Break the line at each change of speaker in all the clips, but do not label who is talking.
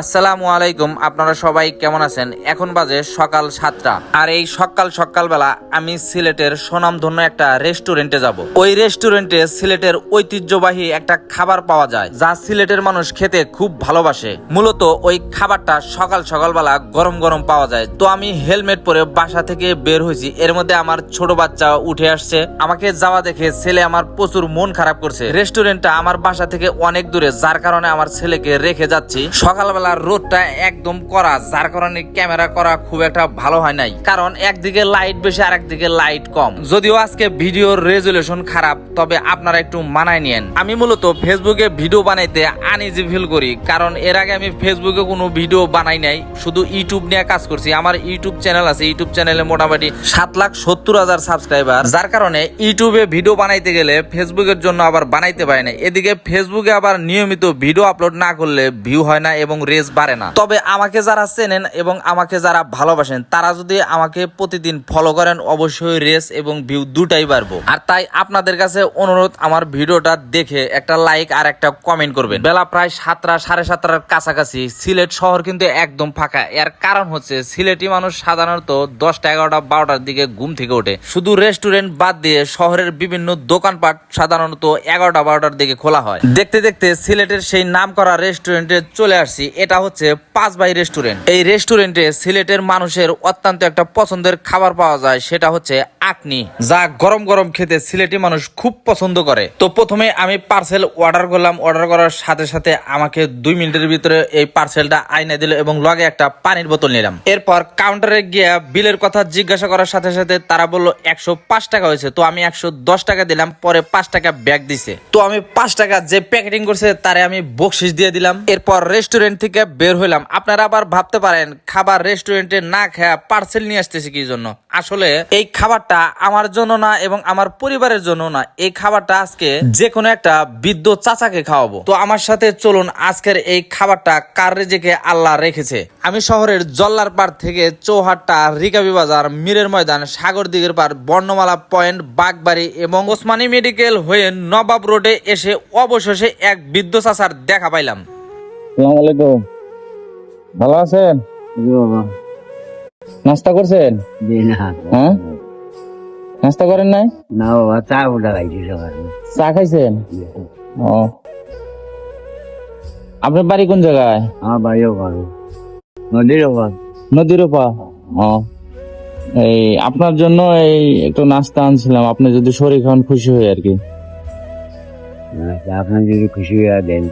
আসসালামু আলাইকুম, আপনারা সবাই কেমন আছেন? এখন বাজে সকাল সাতটা। আর এই সকাল সকালবেলা আমি সিলেটের সুনামধন্য একটা রেস্টুরেন্টে যাব। ওই রেস্টুরেন্টে সিলেটের ঐতিহ্যবাহী একটা খাবার পাওয়া যায়, যা সিলেটের মানুষ খেতে খুব ভালোবাসে। মূলত ওই খাবারটা সকাল সকালবেলা গরম গরম পাওয়া যায়। তো আমি হেলমেট পরে বাসা থেকে বের হয়েছি। এর মধ্যে আমার ছোট বাচ্চা উঠে আসছে। আমাকে যাওয়া দেখে ছেলে আমার প্রচুর মন খারাপ করছে। রেস্টুরেন্টটা আমার বাসা থেকে অনেক দূরে, যার কারণে আমার ছেলেকে রেখে যাচ্ছি। সকালবেলা রোদটা একদম করা, যার কারণে ক্যামেরা করা খুব একটা ভালো হয় নাই। কারণ একদিকে লাইট বেশি আর একদিকে লাইট কম। যদিও আজকে ভিডিওর রেজুলেশন খারাপ, তবে আপনারা একটু মানায় নিয়েন। আমি মূলত ফেসবুকে ভিডিও বানাইতে আনইজি ফিল করি, কারণ এর আগে আমি ফেসবুকে কোনো ভিডিও বানাই নাই, শুধু ইউটিউব নিয়ে কাজ করছি। আমার ইউটিউব চ্যানেল আছে ইউটিউব চ্যানেলে মোটামুটি সাত লাখ সত্তর হাজার সাবস্ক্রাইবার যার কারণে ইউটিউবে ভিডিও বানাইতে গেলে ফেসবুকের জন্য আবার বানাইতে পারে না এদিকে ফেসবুকে আবার নিয়মিত ভিডিও আপলোড না করলে ভিউ হয় না এবং রেস বাড়ে না। তবে আমাকে যারা চেনেন এবং আমাকে যারা ভালোবাসেন, তারা যদি আমাকে প্রতিদিন ফলো করেন, অবশ্যই রেস এবং ভিউ দুটাই বাড়বো। আর তাই আপনাদের কাছে অনুরোধ, আমার ভিডিওটা দেখে একটা লাইক আর একটা কমেন্ট করবেন। বেলা প্রায় সাতটা, সাড়ে সাতটার কাছাকাছি, সিলেট শহর কিন্তু একদম ফাঁকা। এর কারণ হচ্ছে, সিলেটি মানুষ সাধারণত দশটা, এগারোটা, বারোটার দিকে ঘুম থেকে ওঠে। শুধু রেস্টুরেন্ট বাদ দিয়ে শহরের বিভিন্ন দোকানপাট সাধারণত এগারোটা, বারোটার দিকে খোলা হয়। দেখতে দেখতে সিলেটের সেই নাম করা রেস্টুরেন্টে চলে আসছি। এটা হচ্ছে পাঁচ বাই রেস্টুরেন্ট এই রেস্টুরেন্টে সিলেটের মানুষের অত্যন্ত একটা পছন্দের খাবার পাওয়া যায়, সেটা হচ্ছে আকনি। যা গরম গরম খেতে সিলেটি মানুষ খুব পছন্দ করে। তো প্রথমে আমি পার্সেল অর্ডার করলাম। অর্ডার করার সাথে সাথে আমাকে দুই মিনিটের ভিতরে এই পার্সেলটা আইনে দিল এবং লগে একটা পানির বোতল নিলাম। এরপর কাউন্টারে গিয়ে বিলের কথা জিজ্ঞাসা করার সাথে সাথে তারা বলল, একশো পাঁচ টাকা হয়েছে। তো আমি একশো দশ টাকা দিলাম, পরে পাঁচ টাকা ব্যাগ দিছে। তো আমি পাঁচ টাকা যে প্যাকেটিং করছে, তারে আমি বকশিস দিয়ে দিলাম। এরপর রেস্টুরেন্ট থেকে বের হইলাম। আপনারা আবার ভাবতে পারেন, খাবার রেস্টুরেন্টে না খেয়া পার্সেল নিয়ে আসতেছি কি জন্য? আসলে এই খাবারটা আমার জন্য না এবং আমার পরিবারের জন্য না, এই খাবারটা আজকে যে কোনো একটা বৃদ্ধ চাচাকে খাওয়াবো। তো আমার সাথে চলুন, আজকের এই খাবারটা কার রেজেকে আল্লাহ রেখেছে? আমি শহরের জল্লার পাড় থেকে চৌহাট্টা, রিকাবি বাজার, মীরের ময়দান, সাগর দিঘের পার বর্ণমালা পয়েন্ট, বাগবাড়ি এবং ওসমানী মেডিকেল হয়ে নবাব রোডে এসে অবশেষে এক বৃদ্ধ চাচার দেখা পাইলাম।
সালাম আলাইকুম ভালো আছেন? নাস্তা করছেন? হ্যাঁ? নাস্তা করেন নাই?
না বাবা চা ওটা খাইছি
চা খাইছেন? ও। আপনার বাড়ি কোন জায়গায়?
আমার বাড়িও ভালো নদীর ওপর।
নদীর ওপা ও। এই আপনার জন্য এই একটু নাস্তা আনছিলাম। আপনি যদি শরীর খান খুশি হই আর কি।
আচ্ছা, আপনার যদি খুশি হয়ে দেন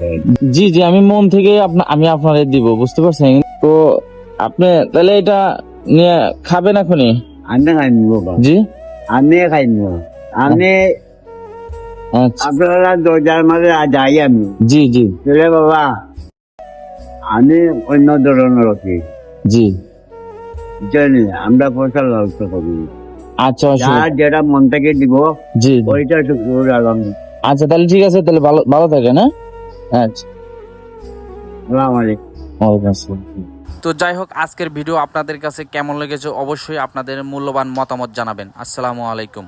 জি জি আমি মন থেকে আমি আপনারে দিব বুঝতে পারছেন? তো আপনি তাহলে এটা নিয়ে খাবেন এখনই?
আমি খাই নিব
জি?
আমি খাই নিব। আমি
আচ্ছা।
আপনারা দরজার মাঝে যাই আমি।
জি জি।
চলে বাবা আমি অন্য ধরনের অতি
জি।
জানি আমরা পয়সা ব্যবস্থা করি
আচ্ছা
যেটা মন থেকে দিব। ওইটা শুক্র আলম
আচ্ছা তাহলে ঠিক আছে তাহলে ভালো ভালো থাকেন হ্যাঁ? আচ্ছা। ওয়ালাইকুম আসসালাম।
তো যাই হোক আজকের ভিডিও আপনাদের কাছে কেমন লেগেছে অবশ্যই আপনাদের মূল্যবান মতামত জানাবেন। আসসালামু আলাইকুম।